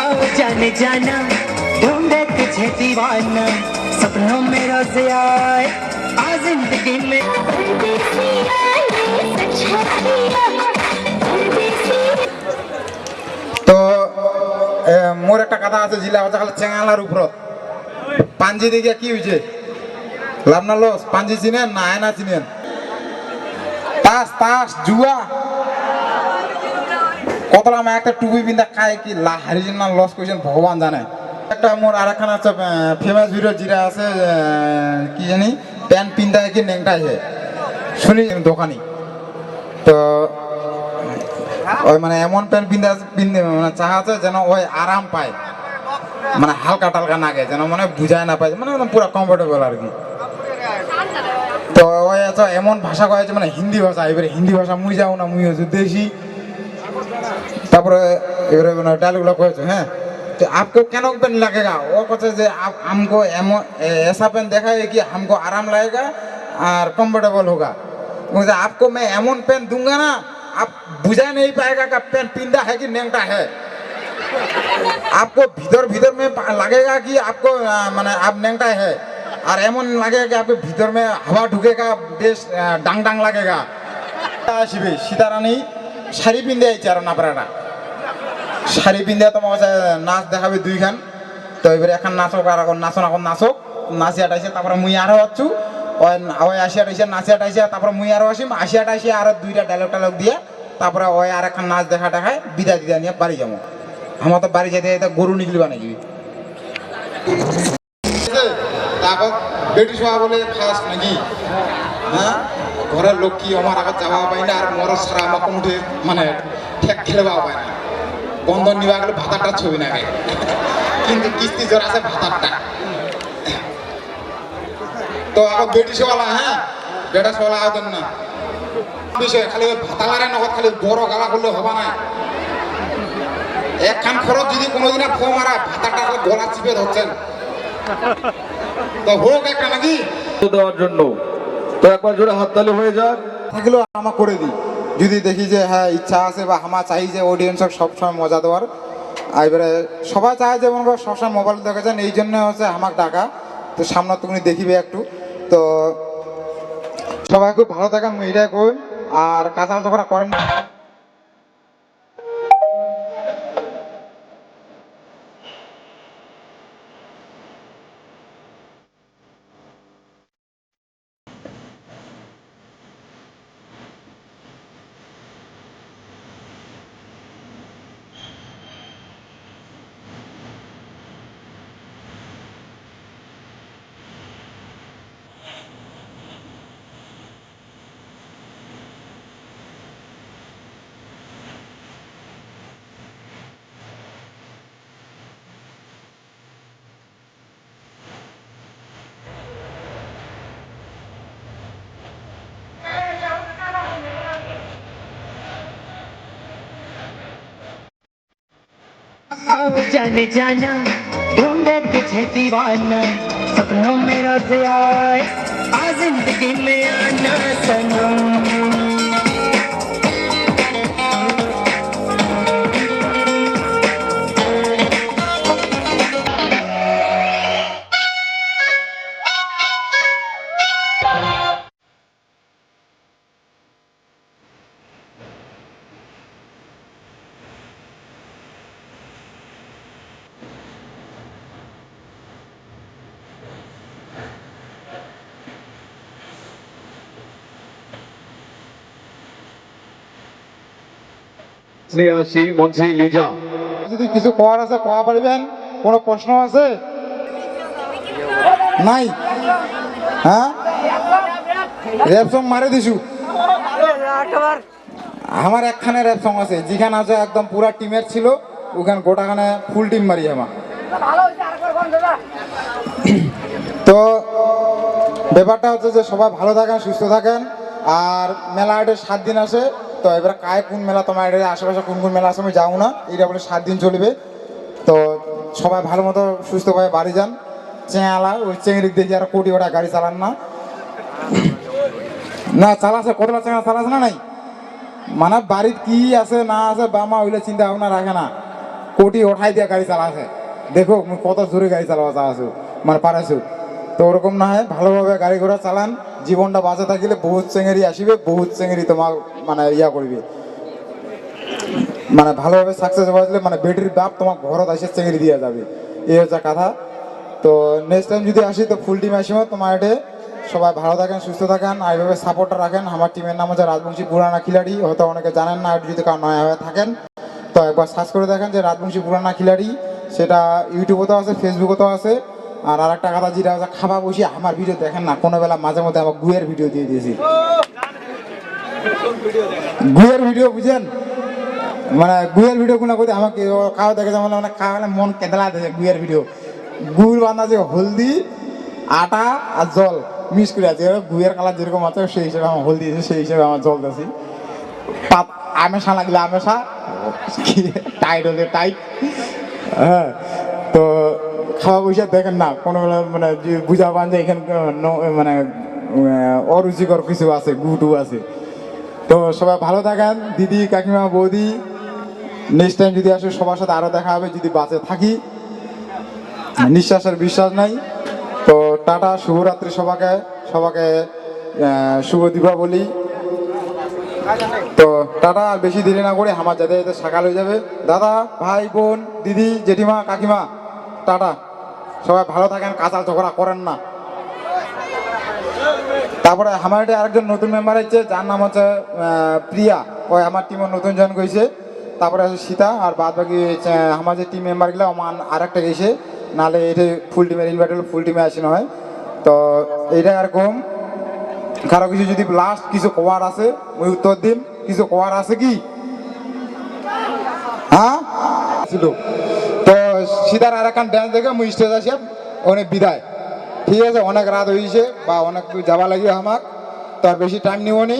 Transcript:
आओ जाने जाना ढूंढे तुझे दीवाना सपनों में रोज आए आ जिंदगी में তো এ, মোর একটা কথা আছে জিলা হচ্ছে খালি চেঙালার উপরত পাঞ্জি দেখে কি হয়েছে লাভ না লস পাঞ্জি চিনেন না আয়না চিনেন তাস তাস জুয়া কতলা আমি একটা টুপি বিন্দা খায় কি লা হারিয়েছেন না লস করেছেন ভগবান জানে। একটা মোর আর একখানা আছে ফেমাস ভিডিও যেটা আছে কি জানি, প্যান্ট পিন্দায় কি নেংটাই হে। শুনি দোকানি। তো, ওই মানে এমন প্যান্ট পিন্ধা, পিন্ধে মানে চাহা আছে যেন ওই আরাম পায়। মানে হালকা টালকা না গায়ে যেন মানে বুঝায় না পায় মানে পুরো কমফোর্টেবল আর কি। তো ওই এমন ভাষা কয়েছে মানে হিন্দি ভাষা, এবারে হিন্দি ভাষা মুই যাও না মুই হচ্ছে, দেশি। তারপরে এবারে মানে ডায়লগুলো কয়েছে হ্যাঁ तो आपको क्या पेन लगेगा वो कहते যে आप हमको एमो ऐसा पेन देखा है कि हमको आराम लगेगा और कंफर्टेबल होगा मुझे आपको मैं एमन पेन दूंगा ना आप बुझा नहीं पाएगा कि पेन पिंदा है कि नेंगटा है आपको भीतर भीतर में पा- लगेगा कि आपको आ, माने आप नेंगटा है और एमन लगेगा कि आपके भीतर में हवा ढुकेगा बेश आ, डांग डांग लगेगा আসবে সীতারানী শাড়ি পিন্ধে আইছে আর নাপড়াটা শাড়ি পিন্ধে তোমার কাছে নাচ দেখাবে দুইখান। তো এবারে এখন নাচক আর এখন নাচন, এখন নাচক। নাচিয়া টাইছে তারপরে মুই আরও হচ্ছু ওই আসিয়া টাইছে নাচিয়া টাইছে তারপরে মুই আরও আসিম। আসিয়া টাইছে আর দুইটা ডায়লগ টায়লগ দিয়ে, তারপরে ওই আর এখন নাচ দেখা দেখায়, বিদায় দিদা নিয়ে বাড়ি যাব। আমার তো বাড়ি যেতে যেতে গরু নিকলি বানাই তারপর বেটি শোয়া বলে ফার্স্ট নাকি? হ্যাঁ? ঘরের লোক কি আমার আগত যাওয়া পাই না, আর মর সারা আমার কোনোটি মানে ঠেক খেলে পাওয়া পায় না। বন্ধন নিবা গেলে ভাতারটা ছবি না কিন্তু কিস্তি জোর আছে ভাতারটা। তো আবার বেটি শোয়ালা হ্যাঁ? বেটা শোয়ালা আয়োজন না বিষয় খালি ওই ভাতালারে নগদ খালি বড় গালা করলে হবা না। একখান খরচ যদি কোনোদিন ফো মারা ভাতারটা খালি গলা চিপে ধরছেন। তো হোক একটা নাকি? দেওয়ার জন্য। তো একবার জোরে হাততালি হয়ে যাক। থাকলেও আমা করে দিই। যদি দেখি যে হ্যাঁ ইচ্ছা আছে বা আমার চাই যে অডিয়েন্সক সবসময় মজা দেওয়ার, এবারে সবাই চায় যে, মনে সবসময় মোবাইল দেখেছেন এই জন্য হচ্ছে আমার ডাকা তো সামনে তুমি দেখিবে একটু। তো সবাই খুব ভালো থাকেন এটাই কই। আর কাঁচা করেন जाने जाना ढूंढे तुझे दीवाना सपनों में रोज आए आ जिंदगी में आना सनम স্নেহাসী মঞ্চে লিজা যদি কিছু কোয়ার আছে কোয়া পারবেন? কোনো প্রশ্ন আছে? নাই। হ্যাঁ? র্যাপ সং মারে দিছু। আমার একখানে র্যাপ সং আছে, যেখানে আছে একদম পুরা টিমের ছিল, ওখানে গোটাখানে ফুল টিম মারি আমার। তো, ব্যাপারটা হচ্ছে যে সবাই ভালো থাকেন, সুস্থ থাকেন, আর মেলা এটা সাত দিন আছে তো এবার কায় কোন মেলা তোমার এটা আশেপাশে কোন কোন মেলা আছে আমি যাও না। এটা বলে সাত দিন চলবে। তো সবাই ভালো মতো সুস্থভাবে বাড়ি যান। চেঙালা ওই চেংড়ি দিয়ে আর কোটি ওটা গাড়ি চালান না। না, চালাছে, কতটা চেঙা চালাছে না নাই? মানে বাড়ির কি আছে, না আছে বামা ওইলে চিন্তা ভাবনা রাখে না। কোটি ওঠাই দিয়ে গাড়ি চালাছে। দেখো, কত জোরে গাড়ি চালাবা, চালাছো মানে পারাছো। তো ওরকম না হয় ভালোভাবে গাড়ি ঘোড়া চালান, জীবনটা বাঁচা থাকিলে বহুত চেঙেরি আসিবে, বহুত চেঙেরি তোমার মানে ইয়া করবে। মানে ভালোভাবে সাকসেস বাজলে মানে বেটির বাপ তোমার ঘরত আসে চেঙেরি দিয়ে যাবে। এই হচ্ছে কথা। তো নেক্সট টাইম যদি আসি, তো ফুল টিম আসিব তোমার এটা। সবাই ভালো থাকেন, সুস্থ থাকেন, আর এইভাবে সাপোর্টটা রাখেন। আমার টিমের নাম হচ্ছে রাজবংশী পুরানা খিলাড়ি। হয়তো অনেকে জানেন না যদি কারও নয়া হয়ে থাকেন। তো একবার সার্চ করে দেখেন যে রাজবংশী পুরানা খিলাড়ি। সেটা ইউটিউবেতেও আছে ফেসবুকেতেও আছে। আর আরেকটা কথা যেটা হচ্ছে, খাবার বসে আমার ভিডিও দেখেন না, কোনো বেলা মাঝে মধ্যে আমার গুয়ের ভিডিও দিয়ে দিয়েছি। গুয়ের ভিডিও বুঝেন? মানে গুয়ের ভিডিও কোনো করতে আমাকে খাওয়া দেখে যেমন মানে খাওয়ালে মন কেঁদলা দিয়েছে গুয়ের ভিডিও গুড় বান্ধা যে হলদি, আটা আর জল মিক্স করে আছে গুয়ের কালার যেরকম আছে, সেই হিসেবে আমার হলদি দিয়েছে সেই হিসেবে আমার জল দিয়েছি পাত আমেশা লাগলে আমেশা টাইট হলে টাইট। হ্যাঁ তো খাওয়া পয়সা দেখেন না, কোনো মানে যে বুঝা পান যে এখানে মানে অরুচিকর কিছু আছে, গুটু আছে। তো সবাই ভালো থাকেন, দিদি, কাকিমা, বৌদি নেক্সট টাইম যদি আসে সবার সাথে আরও দেখা হবে, যদি বাসে থাকি, নিঃশ্বাসের বিশ্বাস নাই। তো টাটা, শুভরাত্রি সবাকে সবাকে শুভ দীপাবলি। তো টাটা আর বেশি দেরি না করে আমার যাতে যাতে সকাল হয়ে যাবে। দাদা, ভাই, বোন, দিদি, জেঠিমা, কাকিমা, টাটা। সবাই ভালো থাকেন কাঁচা ঝগড়া করেন না। তারপরে আমার এটা আরেকজন নতুন মেম্বার হচ্ছে যার নাম হচ্ছে প্রিয়া। ওই আমার টিমের নতুন জয়েন করেছে তারপরে আছে সীতা, আর বাদ বাকি আমার যে টিম মেম্বারগুলো আমার আরেকটা গেছে। নাহলে এটা ফুল টিমের ইনভাইট ফুল টিমে আসেন হয়। তো এইটা এরকম কারও কিছু যদি লাস্ট কিছু কোয়ার আছে, ওই উত্তর দিন। কিছু কোয়ার আছে কি? হ্যাঁ? ছিল। তো সীতার আর একখান ড্যান্স দেখে মুই স্টেজ আসি অনেক বিদায়। ঠিক আছে, অনেক রাত হয়েছে বা অনেক যাওয়া লাগে আমার তো আর বেশি টাইম নিব নি।